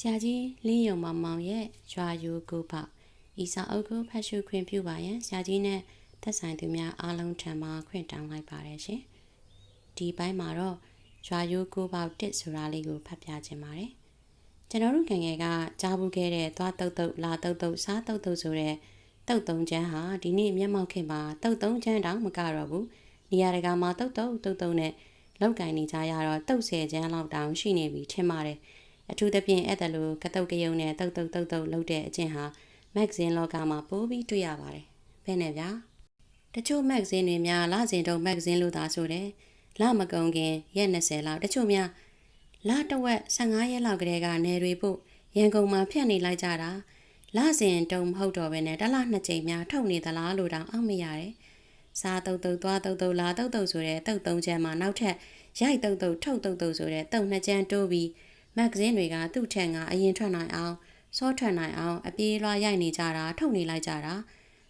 ဆရာကြီးလင်းယုံမောင်မောင်ရဲ့ရွာယူကိုပေါဤစာအုပ်ကိုဖတ်ရှုခွင့်ပြုပါရန်ဆရာကြီးနဲ့သက်ဆိုင်သူများအားလုံးထံမှခွင့်တောင်းလိုက်ပါတယ်ရှင်ဒီဘိုင်းမှာတော့ရွာယူကိုပေါတစ်ဆိုတာလေးကိုဖတ်ပြခြင်းပါတယ်ကျွန်တော်တို့ငယ်ငယ်ကကြားဘူးခဲ့တဲ့သွားတုတ်တုတ်လာတုတ်တုတ်စားတုတ်တုတ်ဆိုတဲ့တုတ်သုံးချမ်းဟာဒီနေ့မျက်မှောက်ခင်မှာတုတ်သုံးချမ်းတောင်မကတော့ဘူးနေရာတကာမှာတုတ်တုတ်တုတ်တုတ်နဲ့လောက်ကင်နေကြရတော့တုတ်ဆယ်ချမ်းလောက်တောင်ရှိနေပြီထင်ပါတယ် အထူးသဖြင့်အဲ့ဒါလိုကတုတ်ကယုံနဲ့တုတ်တုတ်တုတ်တုတ်လုပ်တဲ့အကျင့်ဟာမဂ္ဂဇင်းလောကမှာပိုပြီးတွေ့ရပါတယ်။ဘယ်နဲ့ဗျာ။တချို့မဂ္ဂဇင်းတွေများလစဉ်တုံမဂ္ဂဇင်းလို့သာဆိုတယ်။လမကုံခင်ရက်20လောက်တချို့များလတဝက်15ရက်လောက်ကလေးကနေတွေပို့ရန်ကုန်မှာဖြတ်နေလိုက်ကြတာလစဉ်တုံမဟုတ်တော့ဘဲနဲ့တစ်လနှစ်ကြိမ်များထုတ်နေသလားလို့တောင်အောက်မရတယ်။စားတုတ်တုတ်သွားတုတ်တုတ်လာတုတ်တုတ်ဆိုတဲ့တုတ်သုံးချမ်းမှာနောက်ထပ်ရိုက်တုတ်တုတ်ထုတ်တုတ်တုတ်ဆိုတဲ့တုတ်နှစ်ချမ်းတိုးပြီး မဂ္ဂဇင်းတွေကသူ့ထက်ကအရင်ထွက်နိုင်အောင်စောထွက်နိုင်အောင်အပြေးလွှားရိုက်နေကြတာထုတ်နေလိုက်ကြတာ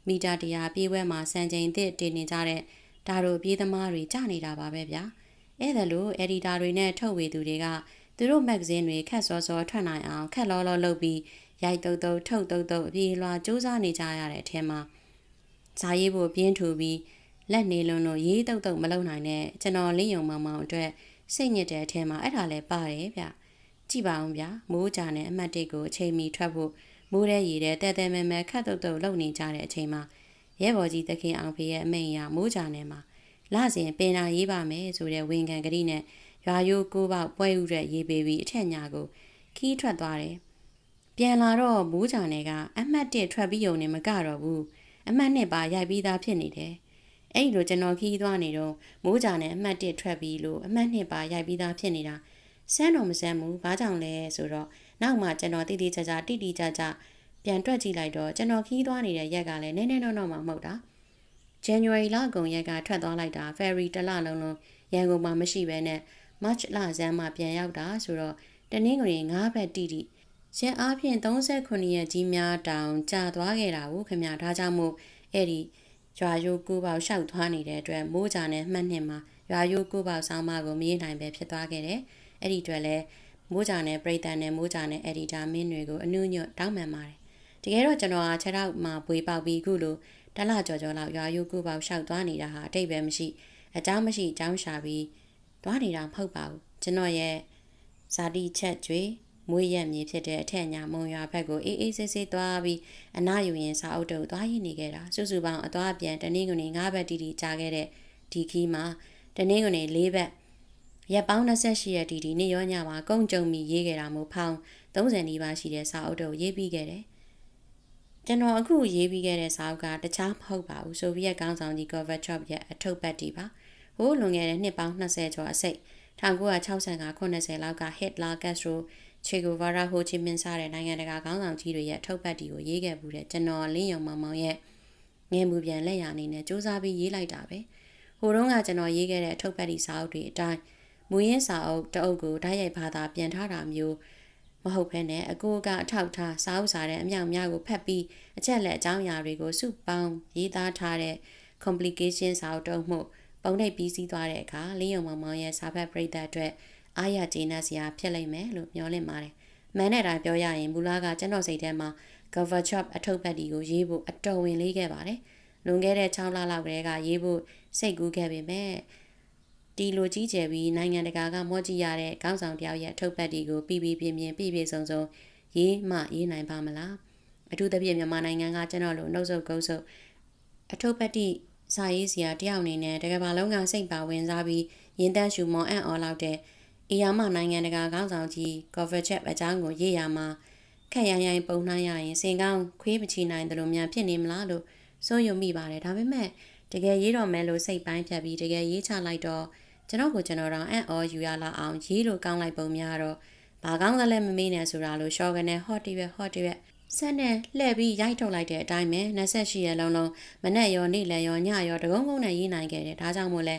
မီတာတရာပြေးဝဲမှာစံချိန်သစ်တင်နေကြတဲ့ဒါတို့ပြေးသမားတွေကြနေတာပါပဲဗျာအဲ့ဒါလို့အက်ဒီတာတွေနဲ့ထုတ်ဝေသူတွေကသူတို့မဂ္ဂဇင်းတွေခက်စောစောထွက်နိုင်အောင်ခက်လောလောလုပ်ပြီးရိုက်တုတ်တုတ်ထုတ်တုတ်တုတ်အပြေးလွှားစူးစမ်းနေကြရတဲ့အထက်မှာဇာရေးဖို့ပြင်းထူပြီးလက်နေလွန်းလို့ရေးတုတ်တုတ်မလုပ်နိုင်တဲ့ကျွန်တော်လင်းယုံမောင်မောင်အတွက်စိတ်ညစ်တဲ့အထက်မှာအဲ့ဒါလည်းပါတယ်ဗျာ ကြည့်ပါအောင်ဗျာမိုးကြနဲ့အမှတ်တိတ်ကိုအချိန်မီထွက်ဖို့မိုးတဲ့ရည်တဲ့တဲတဲမဲမဲခတ်တုတ်တုတ်လုံနေကြတဲ့အချိန်မှာရဲဘော်ကြီးသခင်အောင်ဖေရဲ့အမိန်အရာမိုးကြနဲ့မှာလစဉ်ပင်နာရေးပါမယ်ဆိုတဲ့ဝန်ခံကတိနဲ့ရွာရိုးကိုပေါက်ပွဲဥတဲ့ရေးပေးပြီးအထက်ညာကိုခီးထွက်သွားတယ်ပြန်လာတော့မိုးကြနဲ့ကအမှတ်1ထွက်ပြီးုံနဲ့မကတော့ဘူးအမှတ်2ပါရိုက်ပြီးသားဖြစ်နေတယ်အဲ့ဒီလိုကျွန်တော်ခီးသွားနေတော့မိုးကြနဲ့အမှတ်1ထွက်ပြီးလို့အမှတ်2ပါရိုက်ပြီးသားဖြစ်နေတာ ဆန်းတော့မဆန်းဘူးဘာကြောင့်လဲဆိုတော့နောက်မှကျွန်တော်တိတိကျကျတိတိကျကျပြန်တွက်ကြည့်လိုက်တော့ကျွန်တော်ခီးသွားနေတဲ့ရက်ကလည်းနည်းနည်းတော့တော့မှမဟုတ်တာ January လအကုန်ရက်ကထွက်သွားလိုက်တာ February တစ်လလုံးလုံးရန်ကုန်မှာမရှိဘဲနဲ့ March လဆန်းမှာပြန်ရောက်တာဆိုတော့တနင်္ဂနွေ9ဘက်တိတိရက်အားဖြင့်39ရက်ကြီးများတောင်ကြာသွားခဲ့တာကိုခင်ဗျာဒါကြောင့်မို့အဲ့ဒီရွာရိုးကူပေါက်ရှောက်သွားနေတဲ့အတွက်မိုးကြနဲ့မှတ်နှစ်မှာရွာရိုးကူပေါက်ဆောင်းမကိုမရေးနိုင်ပဲဖြစ်သွားခဲ့တယ်။ အဲ့ဒီအတွက်လည်းမိုးကြနဲ့ပြိတန်နဲ့မိုးကြနဲ့အက်ဒီတာမင်းတွေကိုအနှုညွတ်တောင်းပန်ပါတယ်တကယ်တော့ကျွန်တော်ကခြေထောက်မှာဘွေပေါက်ပြီးခုလိုတလကြော်ကြော်လောက်ရွာရိုးကိုပေါက်လျှောက်သွားနေတာဟာအတိတ်ပဲမရှိအကြောင်းမရှိအကြောင်းရှာပြီးသွားနေတာမဟုတ်ပါဘူးကျွန်တော်ရဲ့ဇာတိချက်ကျွေမွေးရက်မြေဖြစ်တဲ့အထက်ညာမုံရွာဘက်ကိုအေးအေးဆေးဆေးသွားပြီးအနာယူရင်စာအုပ်တုပ်သွားရည်နေခဲ့တာစုစုပေါင်းအသွားပြန်တနင်္ဂနွေ၅ဘက်တီတီကြာခဲ့တဲ့ဒီခီးမှာတနင်္ဂနွေ၄ဘက် ရက်ပေါင်း28ရက်တီတီနေ့ရောညမှာကုန်းကြုံပြီးရေးခဲ့တာမို့ဖောင်း30နီးပါးရှိတဲ့စာအုပ်တို့ရေးပြီးခဲ့တယ်။ကျွန်တော်အခုရေးပြီးခဲ့တဲ့စာအုပ်ကတခြားမဟုတ်ပါဘူး။ဆိုဗီယက်ကောင်းဆောင်ကြီး Gorbachev ရဲ့အထုပ်ပတ်တီပါ။ဟိုးလွန်ခဲ့တဲ့နှစ်ပေါင်း20ကျော်အစိတ်1965ခုနှစ်လောက်က Hitler Castro Che Guevara ဟိုချီမင်းစားတဲ့နိုင်ငံတကာခေါင်းဆောင်ကြီးတွေရဲ့ထုတ်ပတ်တီကိုရေးခဲ့မှုတဲ့ကျွန်တော်လင်းယုံမောင်မောင်ရဲ့ငယ်မှုပြန်လက်ရအနေနဲ့စူးစမ်းပြီးရေးလိုက်တာပဲ။ဟိုတုန်းကကျွန်တော်ရေးခဲ့တဲ့ထုတ်ပတ်တီစာအုပ်တွေအတိုင်း မူရင်းစာအုပ်တအုပ်ကိုဓာတ်ရိုက်ဘာသာပြန်ထားတာမျိုးမဟုတ်ဘဲနဲ့အကိုကအထောက်ထားစာအုပ်စာတဲ့အမြောက်များကိုဖတ်ပြီးအချက်လက်အကြောင်းအရာတွေကိုစုပေါင်းရေးသားထားတဲ့ complication စာအုပ်တုံးမှုပုံနှိပ်ပြီးစီးသွားတဲ့အခါလင်းယုံမောင်မောင်ရဲ့စာဖတ်ပရိသတ်အတွက်အားရကျေနပ်စရာဖြစ်လိမ့်မယ်လို့မျှော်လင့်ပါတယ်။မန်နဲ့တိုင်းပြောရရင်မူလာကကျွန်တော်စိတ်ထဲမှာ Gorbachev အထုပ်ပတ်တီကိုရေးဖို့အတော်ဝင်လေးခဲ့ပါတယ်။လွန်ခဲ့တဲ့6လလောက်ကလေးကရေးဖို့စိတ်ကူးခဲ့ပေမဲ့ တီလိုကြီးကျယ်ပြီးနိုင်ငံတကာကမော့ကြည့်ရတဲ့ကောင်းဆောင်တယောက်ရဲ့ထုတ်ပတ်တီကိုပြည်ပြည်ပြင်းပြင်းပြည့်ပြည့်စုံစုံရေးမှရေးနိုင်ပါမလားအထူးသဖြင့်မြန်မာနိုင်ငံကကျွန်တော်လိုနှုတ်ဆုပ်ကုန်းဆုပ်အထုပ်ပတ်တီစာရေးစရာတယောက်အနေနဲ့တကယ်ပါလုံးကစိတ်ပါဝင်စားပြီးရင်တန်းရှူမော်အံ့အော်လောက်တဲ့အီယာမနိုင်ငံတကာကောင်းဆောင်ကြီးကော်ဖီချက်အကြောင်းကိုရေးရမှာခက်ရန်ရန်ပုံနှိုင်းရရင်စင်ကောင်းခွေးမချီနိုင်တယ်လို့များဖြစ်နေမလားလို့စိုးရုံမိပါတယ်ဒါပေမဲ့တကယ်ရေးတော့မယ်လို့စိတ်ပိုင်းဖြတ်ပြီးတကယ်ရေးချလိုက်တော့ ကျွန်တော်ကိုကျွန်တော်တော့အံ့ဩယူရလာအောင်ရေးလို့ကောင်းလိုက်ပုံများတော့ဘာကောင်းသလဲမမေးနဲ့ဆိုတာလို့ရှော့ကနေဟော့တီပဲဟော့တီပဲဆက်နဲ့လှည့်ပြီးရိုက်ထုတ်လိုက်တဲ့အတိုင်းပဲ28ရက်လုံးလုံးမနဲ့ရောနေ့လယ်ရောညရောတကုန်းကုန်းနဲ့ရေးနိုင်ခဲ့တယ်ဒါကြောင့်မို့လဲ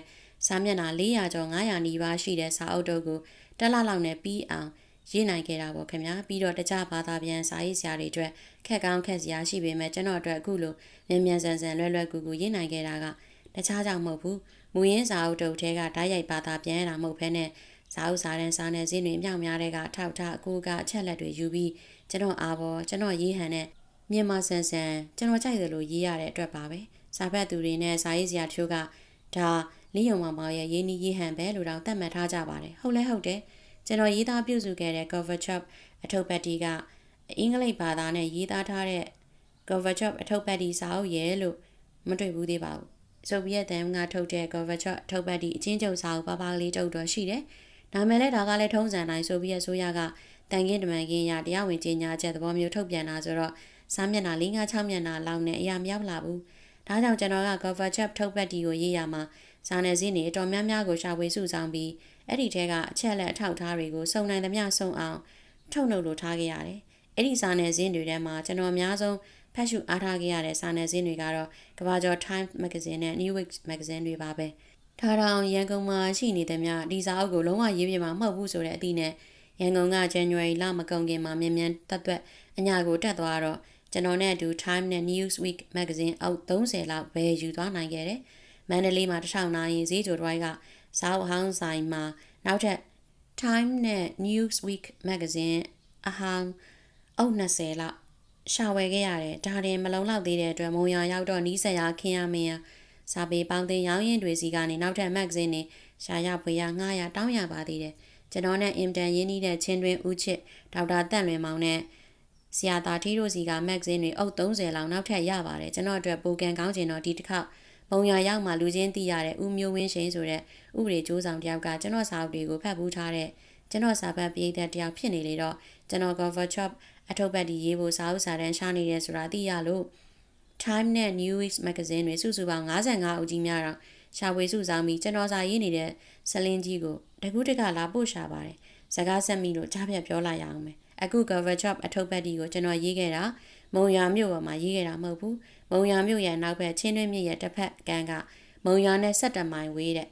စာမျက်နှာ400ကျော်900နီးပါးရှိတဲ့စာအုပ်တို့ကိုတက်လောက်လောက်နဲ့ပြီးအောင်ရေးနိုင်ခဲ့တာပေါ့ခင်ဗျာပြီးတော့တခြားဘာသာပြန်စာရေးဆရာတွေအတွက်ခက်ကောင်းခက်စရာရှိပေမဲ့ကျွန်တော်အတွက်အခုလိုမြန်မြန်ဆန်ဆန်လွယ်လွယ်ကူကူရေးနိုင်ခဲ့တာကတခြားကြောင့်မဟုတ်ဘူး မူရင်းစာအုပ်တုပ်ထဲကဓာတ်ရိုက်ဘာသာပြန်ရတာမဟုတ်ဘဲနဲ့ဇာဥစာရန်စာနယ်ဇင်းတွေမြောက်များတဲ့ကထောက်ထားအကူကအချက်လက်တွေယူပြီးကျွန်တော်အားပေါ်ကျွန်တော်ရေးဟန်နဲ့မြန်မာဆန်ဆန်ကျွန်တော်ကြိုက်တယ်လို့ရေးရတဲ့အတွက်ပါပဲစာဖတ်သူတွေနဲ့စာရေးစရာတချို့ကဒါလီယုံမောင်မောင်ရဲ့ရေးနီးရေးဟန်ပဲလို့တော့သတ်မှတ်ထားကြပါတယ်ဟုတ်လဲဟုတ်တယ်ကျွန်တော်ရေးသားပြုစုခဲ့တဲ့ cover chop အထုပ်ပတ်တီကအင်္ဂလိပ်ဘာသာနဲ့ရေးသားထားတဲ့ cover chop အထုပ်ပတ်တီစာအုပ်ရဲ့လို့မတွေ့ဘူးသေးပါဘူး ဆိုဗီယက်တန်ကထုတ်တဲ့ cover chop အထုပ်ပတ်တီအချင်းချုပ်စာအုပ်ပါပါလေးတုပ်တော့ရှိတယ်ဒါမဲ့လည်းဒါကလည်းထုံးစံတိုင်းဆိုဗီယက်ဆိုရကတန်ကင်းတမန်ကင်းရတရားဝင်ကြီးညာချက်သဘောမျိုးထုတ်ပြန်တာဆိုတော့စားမျက်နှာ၄၅6မျက်နှာလောက်နဲ့အရာမရောက်လာဘူးဒါကြောင့်ကျွန်တော်က cover chop ထုတ်ပတ်တီကိုရေးရမှာဇာနယ်စည်းနေအတော်များများကိုရှာဖွေစုဆောင်ပြီးအဲ့ဒီထဲကအချက်လက်အထောက်ထားတွေကိုစုံနိုင်သမျှစုံအောင်ထုတ်နှုတ်လို့ထားခဲ့ရတယ်။အဲ့ဒီစာနယ်ဇင်းတွေထဲမှာကျွန်တော်အများဆုံး ဖတ်ရှုအားထားခဲ့ရတဲ့စာနယ်ဇင်းတွေကတော့ကဘာကျော် Time Magazine နဲ့ New Week Magazine တွေပါပဲ။ထားထောင်ရန်ကုန်မှာရှိနေတဲ့မြဒီစာအုပ်ကိုလုံးဝရေးပြမှာမဟုတ်ဘူးဆိုတဲ့အသည့်နဲ့ရန်ကုန်က January လမကုန်ခင်မှာမြန်မြန်တက်တွက်အညာကိုတက်သွားတော့ကျွန်တော်နဲ့အတူ Time နဲ့ Newsweek Magazine အောက်30လောက်ပဲယူသွားနိုင်ခဲ့တယ်။မန္တလေးမှာတစ်ထောင်နာရင်ဈေးကြိုတွိုင်းကစာအုပ်ဟောင်းဆိုင်မှာနောက်ထပ် Time နဲ့ Newsweek Magazine အဟောင်းအုပ်20လောက် ရှာဝယ်ခဲ့ရတယ်ဒါတင်မလုံလောက်သေးတဲ့အတွက်မုံရရောက်တော့နီးစက်ရခင်းရမင်းရစာပေပေါင်းတင်ရောင်းရင်တွေစီကနေနောက်ထပ် magazine တွေရှာရဖွေရငှားရတောင်းရပါသေးတယ်ကျွန်တော်နဲ့အင်တန်ရင်းနှီးတဲ့ချင်းတွင်ဦးချစ်ဒေါက်တာတန့်လွင်မောင်နဲ့ဆရာသားထီးတို့စီက magazine တွေအုပ်30လောက်နောက်ထပ်ရပါတယ်ကျွန်တော်အတွက်ပိုကန်ကောင်းချင်တော့ဒီတစ်ခေါက်ဘုံရရောက်မှလူချင်းသိရတဲ့ဦးမျိုးဝင်းရှင်ဆိုတဲ့ဥပဒေကြိုးဆောင်တယောက်ကကျွန်တော်စာအုပ်တွေကိုဖတ်ပူးထားတဲ့ကျွန်တော်စာပတ်ပြည်သက်တယောက်ဖြစ်နေလေတော့ကျွန်တော် cover shop အထုပ်ပတ်တီရေးဖို့စာအုပ်စာတမ်းရှာနေတယ်ဆိုတာသိရလို့ Time နဲ့ New Week Magazine တွေစုစုပေါင်း55အုပ်ကြီးများတော့ရှာဝေစုဆောင်ပြီးကျွန်တော်စာရေးနေတဲ့ဆလင်းကြီးကိုတကူးတကလာပို့ရှာပါတယ်။စကားဆက်မိလို့ကြားပြတ်ပြောလိုက်ရအောင်မယ်။အခု cover job အထုပ်ပတ်တီကိုကျွန်တော်ရေးခဲ့တာမုံရမြို့ပေါ်မှာရေးခဲ့တာမဟုတ်ဘူး။မုံရမြို့ရဲ့နောက်ဘက်ချင်းတွင်းမြစ်ရဲ့တစ်ဖက်ကမ်းကမုံရနဲ့17မိုင်ဝေးတဲ့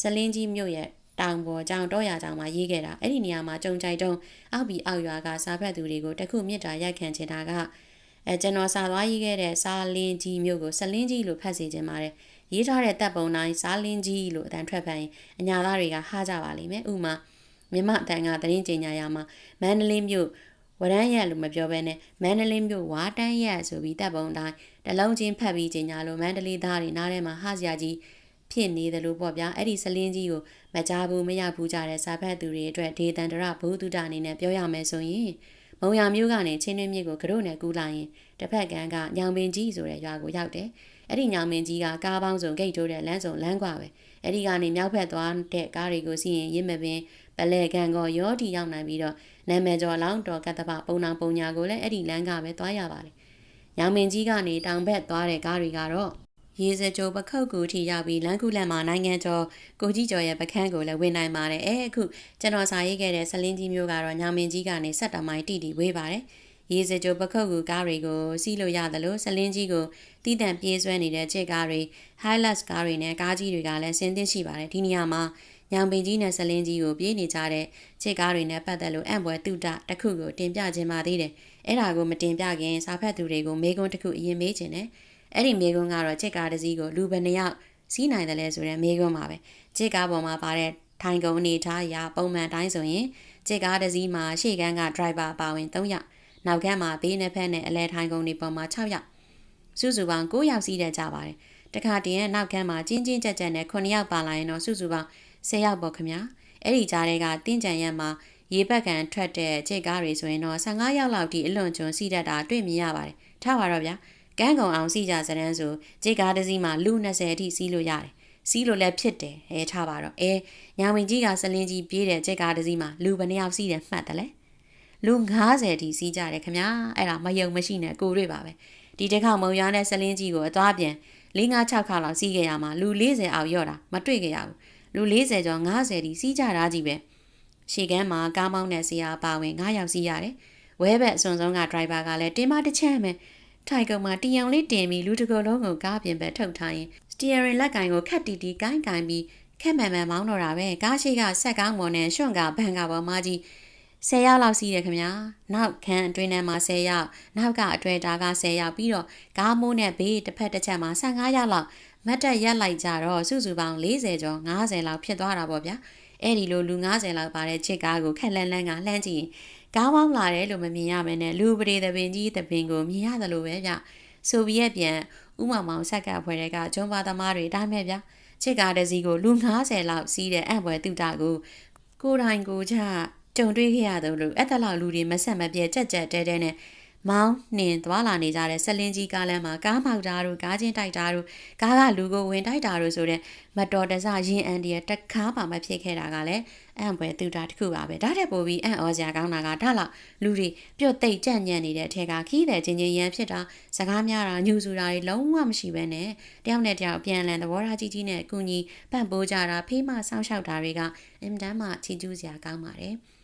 ဆလင်းကြီးမြို့ရဲ့ တောင်ပေါ်ကြောင်တော့ရကြောင်မှာရေးခဲ့တာအဲ့ဒီနေရာမှာကြုံကြိုက်တုံးအောက်ပြီးအောက်ရွာကစားဖက်သူတွေကိုတခုမြစ်တာရိုက်ခံချင်တာကအဲကျွန်တော်စာသွားရေးခဲ့တဲ့စားလင်းကြီးမျိုးကိုဆလင်းကြီးလို့ဖတ်စီခြင်းပါတယ်ရေးထားတဲ့တပ်ပုံတိုင်းစားလင်းကြီးလို့အတန်ထွက်ဖန်ရင်အညာသားတွေကဟားကြပါလိမ့်မယ်ဥမာမြမအတန်ကသတင်းကြေညာရမှာမန္တလေးမြို့ဝရမ်းရက်လို့မပြောဘဲနဲ့မန္တလေးမြို့ဝါတန်းရက်ဆိုပြီးတပ်ပုံတိုင်းတလုံးချင်းဖတ်ပြီးကြေညာလို့မန္တလေးသားတွေနားထဲမှာဟာစရာကြီး ဖြစ်နေတယ်လို့ပေါ့ဗျာအဲ့ဒီစလင်းကြီးကိုမကြဘူးမရဘူးကြတဲ့စာဖတ်သူတွေအတွက်ဒေသန္တရဘုသူတအနေနဲ့ပြောရမယ်ဆိုရင်မုံရမျိုးကနေချင်းတွင်းမြစ်ကိုကရို့နဲ့ကူးလိုက်ရင်တစ်ဖက်ကန်းကညောင်ပင်ကြီးဆိုတဲ့ရွာကိုရောက်တယ်အဲ့ဒီညောင်ပင်ကြီးကကားပေါင်းစုံဂိတ်ထိုးတဲ့လမ်းစုံလမ်းကွာပဲအဲ့ဒီကနေမြောက်ဘက်သွားတဲ့ကားတွေကိုစီးရင်ရင်းမပင်ပလဲကန်ကောရောတီရောက်နိုင်ပြီးတော့နာမည်ကျော်လောင်းတော်ကတ္တပပုံနာပုံညာကိုလည်းအဲ့ဒီလမ်းကပဲသွားရပါတယ်ညောင်ပင်ကြီးကနေတောင်ဘက်သွားတဲ့ကားတွေကတော့ ရေစကြိုပခုတ်ကူထိရောက်ပြီးလမ်းကူလန်မှာနိုင်ငံကျော်ကိုကြီးကျော်ရဲ့ပခန်းကိုလည်းဝင်နိုင်ပါတယ်အဲအခုကျွန်တော်စာရေးခဲ့တဲ့ဆလင်းကြီးမျိုးကတော့ညောင်မင်းကြီးကနေဆက်တမိုင်တိတိဝေးပါတယ်ရေစကြိုပခုတ်ကူကားတွေကိုစီးလို့ရတယ်လို့ဆလင်းကြီးကိုတီးတန့်ပြေးဆွဲနေတဲ့ခြေကားတွေ Hilux ကားတွေနဲ့ကားကြီးတွေကလည်းဆင်းသင်းရှိပါတယ်ဒီနေရာမှာညောင်ပင်ကြီးနဲ့ဆလင်းကြီးကိုပြေးနေကြတဲ့ခြေကားတွေနဲ့ပတ်သက်လို့အံ့ဘွယ်တုတတစ်ခုကိုတင်ပြခြင်းပါသေးတယ်အဲ့ဒါကိုမတင်ပြခင်စာဖတ်သူတွေကိုမေးခွန်းတစ်ခုအရင်မေးခြင်းနဲ့ အဲ့ဒီမေကွန်းကတော့ချစ်ကားတစ်စီးကိုလူဘယ်နှယောက်စီးနိုင်တယ်လဲဆိုတဲ့မေကွန်းပါပဲချစ်ကားပေါ်မှာပါတဲ့ထိုင်ကုန်အနေထားအရပုံမှန်တိုင်းဆိုရင်ချစ်ကားတစ်စီးမှာရှေ့ကန်းက driver ပါဝင်3ယောက်နောက်ကန်းမှာဘေးနှစ်ဖက်နဲ့အလဲထိုင်ကုန်တွေပေါ်မှာ6ယောက်စုစုပေါင်း9ယောက်စီးတဲ့ကြပါတယ်တခါတည်းနောက်ကန်းမှာကျင်းချင်းကြက်ကြက်နဲ့9ယောက်ပါလာရင်တော့စုစုပေါင်း10ယောက်ပေါ့ခင်ဗျာအဲ့ဒီကြားတွေကတင်းကြံရက်မှာရေပက်ကန်ထွက်တဲ့ခြေကားတွေဆိုရင်တော့15ယောက်လောက်ထိအလွန်ကျွန်းစီးတတ်တာတွေ့မြင်ရပါတယ်ထားပါတော့ဗျာ ကန်းကုံအောင်စီးကြစရန်ဆိုကြေကားတစ်စီးမှာလူ20အထိစီးလို့ရတယ်စီးလို့လည်းဖြစ်တယ်အဲထားပါတော့အဲညာဝင်ကြီးကစလင်းကြီးပြေးတဲ့ကြေကားတစ်စီးမှာလူဘယ်နှယောက်စီးတယ်မှတ်တယ်လေလူ90အထိစီးကြတယ်ခင်ဗျာအဲ့ဒါမယုံမရှိနဲ့ကိုတွေ့ပါပဲဒီတစ်ခါမုံရွာနဲ့စလင်းကြီးကိုအသွားပြန်၄၅6ခါလောက်စီးခဲ့ရမှာလူ40အောက်ရော့တာမတွေ့ကြရဘူးလူ40ကျော်90ဒီစီးကြတာကြီးပဲရှေကန်းမှာကားမောင်းတဲ့ဆရာပါဝင်9ယောက်စီးရတယ်ဝဲဘက်အစွန်ဆုံးကဒရိုင်ဘာကလည်းတင်းမတစ်ချက်ပဲ ထိုင်ကုံမှာတီအောင်လေးတင်ပြီးလူတကောလုံးကိုကားပြင်ဘက်ထုတ်ထားရင်စတီယရင်လက်ကင်ကိုခက်တီတီကိုင်းကိုင်းပြီးခက်မှန်မှန်မောင်းတော့တာပဲကားရှိကဆက်ကောင်းပေါ်နဲ့ရွှွန့်ကဘန်ကပေါ်မှာကြီး10ရောက်လောက်စီးတယ်ခင်ဗျာနောက်ခန်းအတွင်းထဲမှာ10ရောက်နောက်ကအတွေ့တာက10ရောက်ပြီးတော့ကားမိုးနဲ့ဘေးတစ်ဖက်တစ်ချက်မှာ15ရောက်လောက်မတ်တက်ရက်လိုက်ကြတော့စုစုပေါင်း40ကျော်50လောက်ဖြစ်သွားတာပေါ့ဗျာအဲ့ဒီလိုလူ90လောက်ပါတဲ့ချစ်ကားကိုခက်လန်းလန်းကလှမ်းကြည့်ရင် ကားမောင်းလာတယ်လို့မမြင်ရမနဲ့လူပရိသပင်ကြီးတပင်ကိုမြင်ရတယ်လို့ပဲဗျဆိုဗီယက်ပြန်ဥမမောင်ဆက်ကဖွဲ့တဲ့ကဂျွန်ဘာသမားတွေတားမဲ့ဗျချစ်ကားတစည်းကိုလူ90လောက်စီးတဲ့အံ့ဘွယ်တုတာကိုကိုတိုင်ကိုချကြုံတွေ့ခဲ့ရတယ်လို့အဲ့တလောက်လူတွေမဆက်မပြဲကြက်ကြက်တဲတဲနဲ့ မောင်းနှင်သွားလာနေကြတဲ့ဆက်လင်းကြီးကားလမ်းမှာကားမောက်တာတို့ကားချင်းတိုက်တာတို့ကားကလူကိုဝင်တိုက်တာတို့ဆိုတဲ့မတော်တဆရင်အန်ဒီရတကားပါမဖြစ်ခဲ့တာကလည်းအံ့ပွဲသူတာတစ်ခုပါပဲဒါတဲ့ပို့ပြီးအံ့ဩစရာကောင်းတာကဒါလောက်လူတွေပြုတ်သိပ်ကြံ့ညံ့နေတဲ့အထက်ကခီးတဲ့ချင်းချင်းရန်ဖြစ်တာစကားများတာညှူဆူတာတွေလုံးဝမရှိဘဲနဲ့တယောက်နဲ့တယောက်ပြန်လည်သဘောထားကြီးကြီးနဲ့ကုညီပန့်ပိုးကြတာဖေးမဆောင်းလျှောက်တာတွေကအင်တန်းမှချီကျူးစရာကောင်းပါတယ်။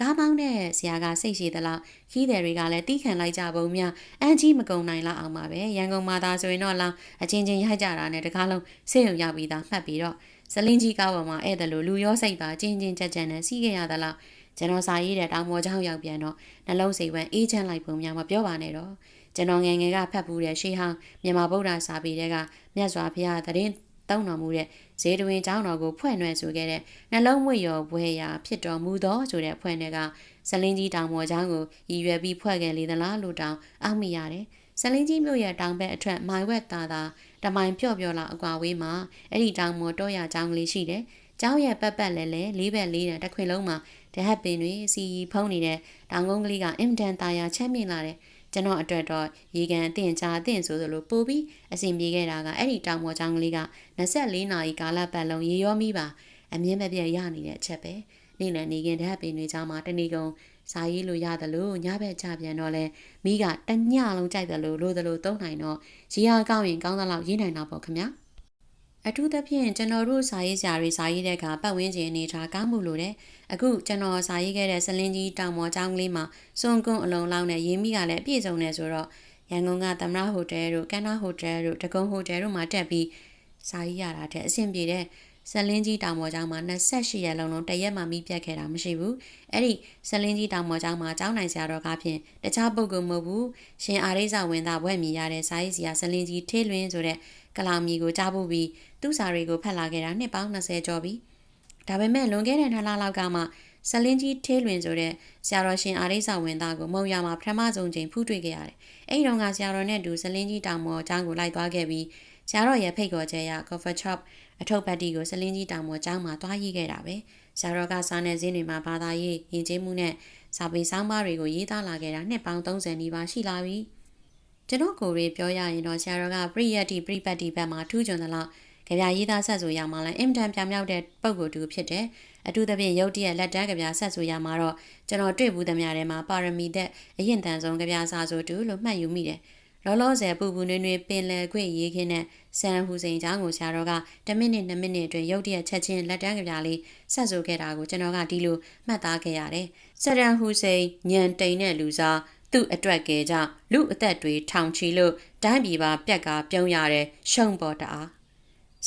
ကားမောင်းတဲ့ဆရာကစိတ်ရှိသလောက်ခီးတယ်တွေကလည်းတီးခံလိုက်ကြပုံများအန်ကြီးမကုံနိုင်လောက်အောင်ပါပဲရန်ကုန်မှာသာဆိုရင်တော့လောင်အချင်းချင်းရိုက်ကြတာနဲ့တကားလုံးစိတ်ုံရောက်ပြီးသားမှတ်ပြီးတော့ဇလင်းကြီးကားပေါ်မှာဧည့်သည်လိုလူရောစိတ်ပါချင်းချင်းကြက်ကြက်နဲ့စီးခဲ့ရသလောက်ကျွန်တော်စာရေးတဲ့တောင်ပေါ်ချောင်းရောက်ပြန်တော့နှလုံးစိတ်ဝမ်းအေးချမ်းလိုက်ပုံများမပြောပါနဲ့တော့ကျွန်တော်ငယ်ငယ်ကဖတ်ဘူးတဲ့ရှေးဟောင်းမြန်မာဗုဒ္ဓစာပေတွေကမြတ်စွာဘုရားသတင်း တောင်းတော်မူတဲ့ဇေဒဝင်ကျောင်းတော်ကိုဖွဲ့နှွယ်ဆိုခဲ့တဲ့နှလုံးမွေရောဘွယ်ရာဖြစ်တော်မူသောဆိုတဲ့ဖွဲ့နယ်ကဇလင်းကြီးတောင်ပေါ်ကျောင်းကိုရည်ရွယ်ပြီးဖွဲ့ခဲ့လေသလားလို့တောင်းအောက်မိရတယ်။ဇလင်းကြီးမြို့ရဲ့တောင်ဘက်အထက်မိုင်ဝက်သားသာတမိုင်ပြော့ပြော့လောက်အကွာဝေးမှာအဲ့ဒီတောင်ပေါ်တော့ရကျောင်းကလေးရှိတယ်။ကျောင်းရဲ့ပတ်ပတ်လဲလဲလေးဘက်လေးနဲ့တစ်ခွင်လုံးမှာတဟက်ပင်တွေစီဖုံးနေတဲ့တောင်ကုန်းကလေးကအင်တန်တာယာချမ်းမြေ့လာတယ်။ ကျွန်တော်အတွက်တော့ရေကန်အတင်ချာအတင်ဆိုသလိုပို့ပြီးအစီပြေခဲ့တာကအဲ့ဒီတောင်ပေါ်ချောင်းကလေးက24နာရီကာလပတ်လုံးရေရောမိပါအမြင့်မပြတ်ရနေတဲ့အချက်ပဲနေ့လည်နေခင်ဓာတ်ပင်တွေကြားမှာတဏီကုံစာရေးလို့ရတယ်လို့ညဘက်ချပြန်တော့လဲမိကတညလုံးကြိုက်တယ်လို့လို့တယ်လို့သုံးနိုင်တော့ရေဟာကောင်းရင်ကောင်းသလောက်ရေးနိုင်တာပေါ့ခင်ဗျာ အထူးသဖြင့်ကျွန်တော်တို့စာရေးစရာတွေစာရေးတဲ့အခါပတ်ဝန်းကျင်အနေထားကောင်းမှုလို့တဲ့အခုကျွန်တော်စာရေးခဲ့တဲ့ဇလင်းကြီးတောင်ပေါ်ကျောင်းကလေးမှာစွန်ကွန်းအလုံးလောင်းနဲ့ရင်းမိကလည်းပြည့်စုံနေဆိုတော့ရန်ကုန်ကသမရဟိုတယ်တို့ကန်နာဟိုတယ်တို့တကုံဟိုတယ်တို့မှာတက်ပြီးစာရေးရတာတဲ့အဆင်ပြေတဲ့ဇလင်းကြီးတောင်ပေါ်ကျောင်းမှာ28ရက်လုံးလုံးတရက်မှမိပြတ်ခဲ့တာမရှိဘူးအဲ့ဒီဇလင်းကြီးတောင်ပေါ်ကျောင်းမှာကျောင်းနိုင်ဆရာတော်ကဖြင့်တခြားပုဂ္ဂိုလ်မဟုတ်ဘူးရှင်အာရိဇဝင်သားဘွဲ့မြည်ရတဲ့စာရေးဆရာဇလင်းကြီးထေးလွင်ဆိုတဲ့ကလောင်မီကိုကြားဖို့ပြီး သူ့စာတွေကိုဖတ်လာခဲ့တာနှစ်ပေါင်း20ကျော်ပြီဒါပေမဲ့လွန်ခဲ့တဲ့နှစ်လလောက်ကမှဆလင်းကြီးထေးလွင်ဆိုတဲ့ဆရာတော်ရှင်အာရိဇဝင်သားကိုမုံရမှာပထမဆုံးချိန်ဖူးတွေ့ခဲ့ရတယ်။အဲဒီတော့ကဆရာတော်နဲ့တူဆလင်းကြီးတောင်ပေါ်အကြောင်းကိုလိုက်သွားခဲ့ပြီးဆရာတော်ရဲ့ဖိတ်ခေါ်ချက်အရ coffee shop အထုပ်ပတ်တီကိုဆလင်းကြီးတောင်ပေါ်ကျောင်းမှာသွားရေးခဲ့တာပဲ။ဆရာတော်ကစာနယ်ဇင်းတွေမှာဘာသာရေးယဉ်ကျေးမှုနဲ့စာပေဆောင်းပါးတွေကိုရေးသားလာခဲ့တာနှစ်ပေါင်း30နီးပါးရှိလာပြီ။ကျွန်တော်ကိုရေပြောရရင်တော့ဆရာတော်ကပရိယတ်တိပရိပတ်တိဘက်မှာထူးချွန်သလောက် ကြပြရေးသားဆက်ဆိုရမှာလဲအင်တန်ပြောင်မြောက်တဲ့ပုံကိုယ်တူဖြစ်တယ်။အထူးသဖြင့်ရုတ်တရက်လက်တန်းကြပြဆက်ဆိုရမှာတော့ကျွန်တော်တွေ့ဘူးသမျှထဲမှာပါရမီတဲ့အရင်တန်ဆုံးကြပြစာဆိုတူလို့မှတ်ယူမိတယ်။လောလောဆယ်ပူပူနွေးနွေးပင်လယ်ခွေရေးခင်းတဲ့ဆန်ဟူစိန်ချောင်းကိုဆရာတော်က10မိနစ်2မိနစ်အတွင်းရုတ်တရက်ချက်ချင်းလက်တန်းကြပြလေးဆက်ဆိုခဲ့တာကိုကျွန်တော်ကဒီလိုမှတ်သားခဲ့ရတယ်။ဆရန်ဟူစိန်ညံတိန်တဲ့လူစားသူ့အတွက်ကဲကြောင့်လူအသက်တွေထောင်ချီလို့တိုင်းပြည်ပါပြက်ကပြုံးရတဲ့ရှုံပေါ်တအား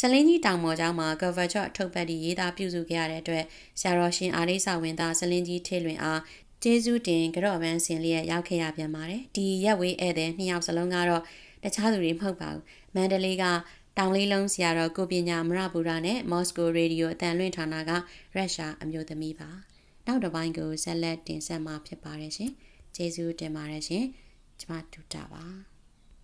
ဆလင်းကြီးတောင်ပေါ်ကျောင်းမှာ cover shot ထုတ်ပတ်ပြီးရေးသားပြုစုခဲ့ရတဲ့အတွက်ဆရာတော်ရှင်အာရိစဝင်သားဆလင်းကြီးထေလွင်အားကျေးဇူးတင်ကြော့ပန်းစင်လျက်ရောက်ခဲ့ရပြန်ပါတယ်ဒီရက်ဝေးဧည့်သည်နှစ်ယောက်စလုံးကတော့တခြားသူတွေမဟုတ်ပါဘူးမန္တလေးကတောင်လေးလုံးဆရာတော်ကိုပညာမရဘူရာနဲ့မော်စကိုရေဒီယိုအတန်လွင့်ဌာနကရုရှားအမျိုးသမီးပါနောက်တစ်ပိုင်းကိုဆက်လက်တင်ဆက်မှာဖြစ်ပါတယ်ရှင်ကျေးဇူးတင်ပါတယ်ရှင်ကျမတူတာပါ